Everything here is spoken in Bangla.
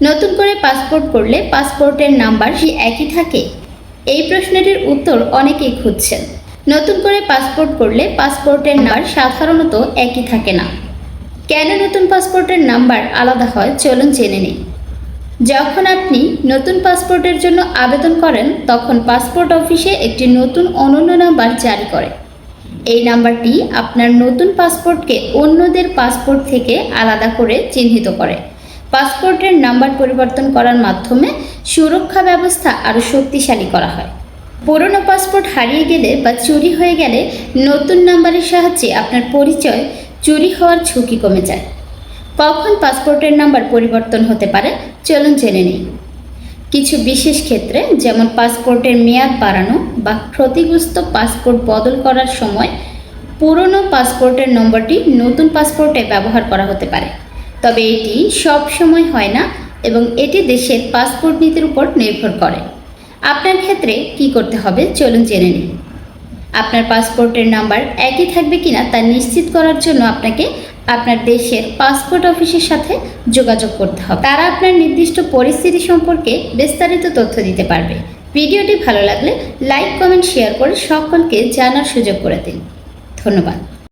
নতুন করে পাসপোর্ট করলে পাসপোর্টের নাম্বার কি একই থাকে? এই প্রশ্নটির উত্তর অনেকেই খুঁজছেন। নতুন করে পাসপোর্ট করলে পাসপোর্টের নাম্বার সাধারণত একই থাকে না। কেন নতুন পাসপোর্টের নাম্বার আলাদা হয় চলুন জেনে নিই। যখন আপনি নতুন পাসপোর্টের জন্য আবেদন করেন, তখন পাসপোর্ট অফিসে একটি নতুন অনন্য নাম্বার জারি করে। এই নাম্বারটি আপনার নতুন পাসপোর্টকে অন্যদের পাসপোর্ট থেকে আলাদা করে চিহ্নিত করে। পাসপোর্টের নাম্বার পরিবর্তন করার মাধ্যমে সুরক্ষা ব্যবস্থা আরও শক্তিশালী করা হয়। পুরনো পাসপোর্ট হারিয়ে গেলে বা চুরি হয়ে গেলে নতুন নাম্বারের সাহায্যে আপনার পরিচয় চুরি হওয়ার ঝুঁকি কমে যায়। কখন পাসপোর্টের নাম্বার পরিবর্তন হতে পারে চলুন জেনে নিই। কিছু বিশেষ ক্ষেত্রে যেমন পাসপোর্টের মেয়াদ বাড়ানো বা ক্ষতিগ্রস্ত পাসপোর্ট বদল করার সময় পুরনো পাসপোর্টের নম্বরটি নতুন পাসপোর্টে ব্যবহার করা হতে পারে। তবে এটি সব সময় হয় না এবং এটি দেশের পাসপোর্ট নীতির উপর নির্ভর করে। আপনার ক্ষেত্রে কি করতে হবে চলুন জেনে নিন আপনার পাসপোর্টের নাম্বার একই থাকবে কিনা তা নিশ্চিত করার জন্য আপনাকে আপনার দেশের পাসপোর্ট অফিসের সাথে যোগাযোগ করতে হবে। তারা আপনার নির্দিষ্ট পরিস্থিতি সম্পর্কে বিস্তারিত তথ্য দিতে পারবে। ভিডিওটি ভালো লাগলে লাইক, কমেন্ট, শেয়ার করে সকলকে জানার সুযোগ করে দিন। ধন্যবাদ।